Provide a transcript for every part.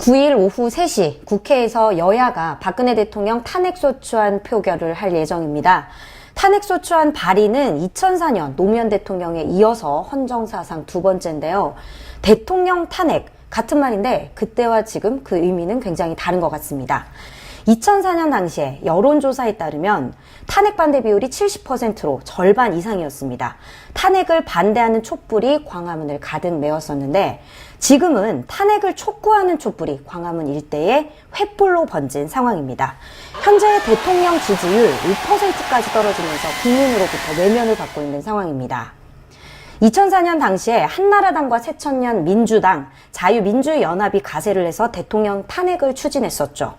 9일 오후 3시 국회에서 여야가 박근혜 대통령 탄핵소추안 표결을 할 예정입니다. 탄핵소추안 발의는 2004년 노무현 대통령에 이어서 헌정사상 두 번째인데요. 대통령 탄핵, 같은 말인데 그때와 지금 그 의미는 굉장히 다른 것 같습니다. 2004년 당시에 여론조사에 따르면 탄핵 반대 비율이 70%로 절반 이상이었습니다. 탄핵을 반대하는 촛불이 광화문을 가득 메웠었는데 지금은 탄핵을 촉구하는 촛불이 광화문 일대에 횃불로 번진 상황입니다. 현재 대통령 지지율 5%까지 떨어지면서 국민으로부터 외면을 받고 있는 상황입니다. 2004년 당시에 한나라당과 새천년 민주당, 자유민주연합이 가세를 해서 대통령 탄핵을 추진했었죠.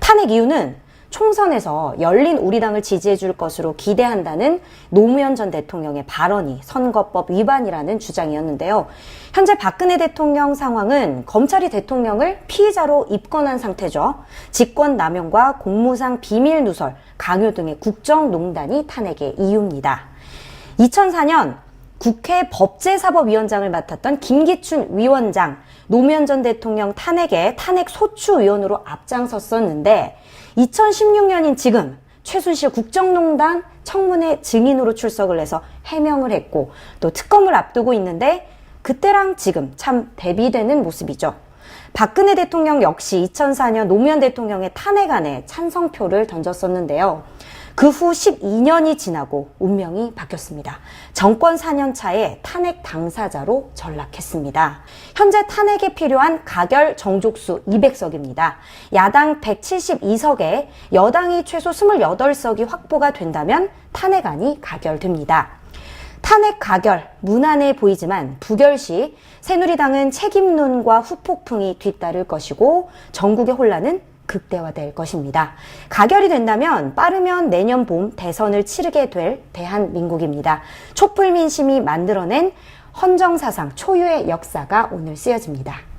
탄핵 이유는 총선에서 열린 우리당을 지지해 줄 것으로 기대한다는 노무현 전 대통령의 발언이 선거법 위반이라는 주장이었는데요. 현재 박근혜 대통령 상황은 검찰이 대통령을 피의자로 입건한 상태죠. 직권 남용과 공무상 비밀 누설, 강요 등의 국정농단이 탄핵의 이유입니다. 2004년 국회 법제사법위원장을 맡았던 김기춘 위원장, 노무현 전 대통령 탄핵에 탄핵 소추위원으로 앞장섰었는데 2016년인 지금 최순실 국정농단 청문회 증인으로 출석을 해서 해명을 했고 또 특검을 앞두고 있는데 그때랑 지금 참 대비되는 모습이죠. 박근혜 대통령 역시 2004년 노무현 대통령의 탄핵안에 찬성표를 던졌었는데요. 그 후 12년이 지나고 운명이 바뀌었습니다. 정권 4년 차에 탄핵 당사자로 전락했습니다. 현재 탄핵에 필요한 가결 정족수 200석입니다. 야당 172석에 여당이 최소 28석이 확보가 된다면 탄핵안이 가결됩니다. 탄핵 가결 무난해 보이지만 부결 시 새누리당은 책임론과 후폭풍이 뒤따를 것이고 전국의 혼란은 극대화될 것입니다. 가결이 된다면 빠르면 내년 봄 대선을 치르게 될 대한민국입니다. 촛불 민심이 만들어낸 헌정사상 초유의 역사가 오늘 쓰여집니다.